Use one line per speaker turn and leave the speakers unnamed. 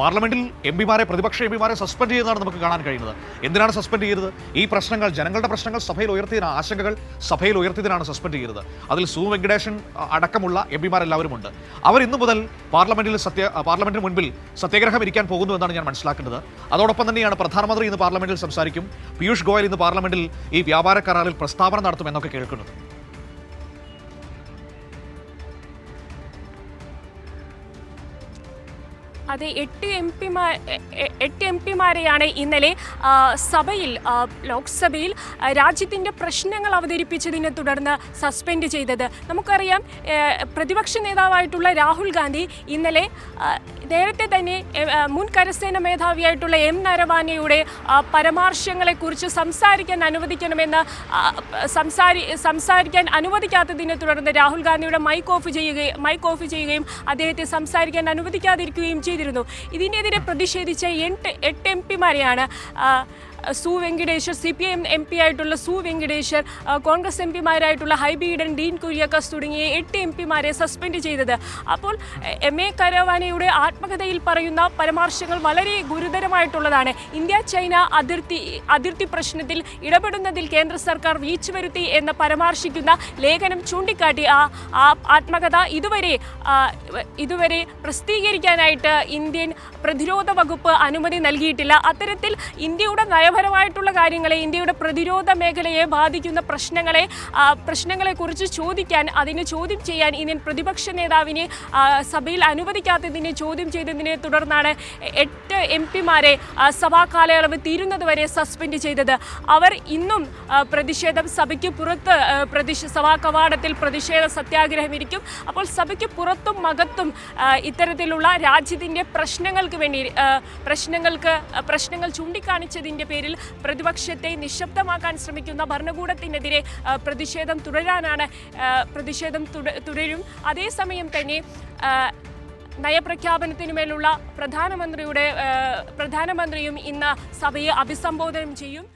പാർലമെന്റിൽ എം പിമാരെ പ്രതിപക്ഷ M പിമാരെ suspend ചെയ്യുന്നതാണ് നമുക്ക് കാണാൻ കഴിയുന്നത്. എന്തിനാണ് സസ്പെൻഡ് ചെയ്തത് ഈ പ്രശ്നങ്ങൾ ജനങ്ങളുടെ പ്രശ്നങ്ങൾ സഭയിൽ ഉയർത്തിയതിന് ആശങ്കകൾ സഭയിൽ ഉയർത്തിയതിനാണ് സസ്പെൻഡ് ചെയ്തത് അതിൽ സു വെങ്കടേശൻ അടക്കമുള്ള എം പിമാരെല്ലാവരും ഉണ്ട് അവർ ഇന്നു മുതൽ പാർലമെന്റിൽ സത്യ പാർലമെന്റിന് മുൻപിൽ സത്യാഗ്രഹം ഇരിക്കാൻ പോകുന്നു എന്നാണ് ഞാൻ മനസ്സിലാക്കുന്നത്. അതോടൊപ്പം തന്നെയാണ് പ്രധാനമന്ത്രി ഇന്ന് പാർലമെന്റിൽ സംസാരിക്കും. പീയൂഷ് ഗോയൽ ഇന്ന് പാർലമെന്റിൽ ഈ വ്യാപാര കരാറിൽ പ്രസ്താവന നടത്തുമെന്നൊക്കെ കേൾക്കുന്നത്.
അതെ എട്ട് എം പിമാർ എട്ട് എം പിമാരെയാണ് ഇന്നലെ സഭയിൽ ലോക്സഭയിൽ രാജ്യത്തിന്റെ പ്രശ്നങ്ങൾ അവതരിപ്പിച്ചതിനെ തുടർന്ന് സസ്പെൻഡ് ചെയ്തത്. നമുക്കറിയാം പ്രതിപക്ഷ നേതാവായിട്ടുള്ള രാഹുൽ ഗാന്ധി ഇന്നലെ നേരത്തെ തന്നെ മുൻ കരസേന മേധാവിയായിട്ടുള്ള എം നരവാനയുടെ പരാമർശങ്ങളെക്കുറിച്ച് സംസാരിക്കാൻ അനുവദിക്കണമെന്ന് സംസാരി സംസാരിക്കാൻ അനുവദിക്കാത്തതിനെ തുടർന്ന് രാഹുൽ ഗാന്ധിയുടെ മൈക്ക് ഓഫ് ചെയ്യുകയും മൈക്ക് ഓഫ് ചെയ്യുകയും അദ്ദേഹത്തെ സംസാരിക്കാൻ അനുവദിക്കാതിരിക്കുകയും ചെയ്തിരുന്നു. ഇതിനെതിരെ പ്രതിഷേധിച്ച എട്ട് എട്ട് M പിമാരെയാണ് Su Venkateshwar C P M M P ആയിട്ടുള്ള സു വെങ്കിടേശ്വർ കോൺഗ്രസ് എം പിമാരായിട്ടുള്ള ഹൈബി ഈഡൻ ഡീൻ കുര്യാക്കസ് തുടങ്ങിയ എട്ട് എം പിമാരെ സസ്പെൻഡ് ചെയ്തത്. അപ്പോൾ എ, എം കരവാനയുടെ ആത്മകഥയിൽ പറയുന്ന പരാമർശങ്ങൾ വളരെ ഗുരുതരമായിട്ടുള്ളതാണ്. ഇന്ത്യ ചൈന അതിർത്തി അതിർത്തി പ്രശ്നത്തിൽ ഇടപെടുന്നതിൽ കേന്ദ്ര സർക്കാർ വീഴ്ച വരുത്തി എന്ന് പരാമർശിക്കുന്ന ലേഖനം ചൂണ്ടിക്കാട്ടി ആ ആത്മകഥ ഇതുവരെ ഇതുവരെ പ്രസിദ്ധീകരിക്കാനായിട്ട് ഇന്ത്യൻ പ്രതിരോധ വകുപ്പ് അനുമതി നൽകിയിട്ടില്ല. അത്തരത്തിൽ ഇന്ത്യയുടെ നയപരമായിട്ടുള്ള കാര്യങ്ങളെ ഇന്ത്യയുടെ പ്രതിരോധ മേഖലയെ ബാധിക്കുന്ന പ്രശ്നങ്ങളെ പ്രശ്നങ്ങളെക്കുറിച്ച് ചോദിക്കാൻ അതിനെ ചോദ്യം ചെയ്യാൻ ഇന്ത്യൻ പ്രതിപക്ഷ നേതാവിനെ സഭയിൽ അനുവദിക്കാത്തതിനെ ചോദ്യം ചെയ്തതിനെ തുടർന്നാണ് എട്ട് എം പിമാരെ സഭാ കാലയളവ് തീരുന്നതുവരെ സസ്പെൻഡ് ചെയ്തത്. അവർ ഇന്നും പ്രതിഷേധം സഭയ്ക്ക് പുറത്ത് പ്രതിഷ സഭാ കവാടത്തിൽ പ്രതിഷേധ സത്യാഗ്രഹം ഇരിക്കും. അപ്പോൾ സഭയ്ക്ക് പുറത്തും മകത്തും ഇത്തരത്തിലുള്ള രാജ്യത്തിന്റെ പ്രശ്നങ്ങൾക്ക് വേണ്ടി പ്രശ്നങ്ങൾക്ക് പ്രശ്നങ്ങൾ ചൂണ്ടിക്കാണിച്ചതിന്റെ പേരിൽ പ്രതിപക്ഷത്തെ നിശബ്ദമാക്കാൻ ശ്രമിക്കുന്ന ഭരണകൂടത്തിനെതിരെ പ്രതിഷേധം തുടരാനാണ് പ്രതിഷേധം തുട- തുടരും. അതേസമയം തന്നെ നയപ്രഖ്യാപനത്തിനുമേലുള്ള പ്രധാനമന്ത്രിയുടെ പ്രധാനമന്ത്രിയും ഇന്ന് സഭയെ അഭിസംബോധനം ചെയ്യും.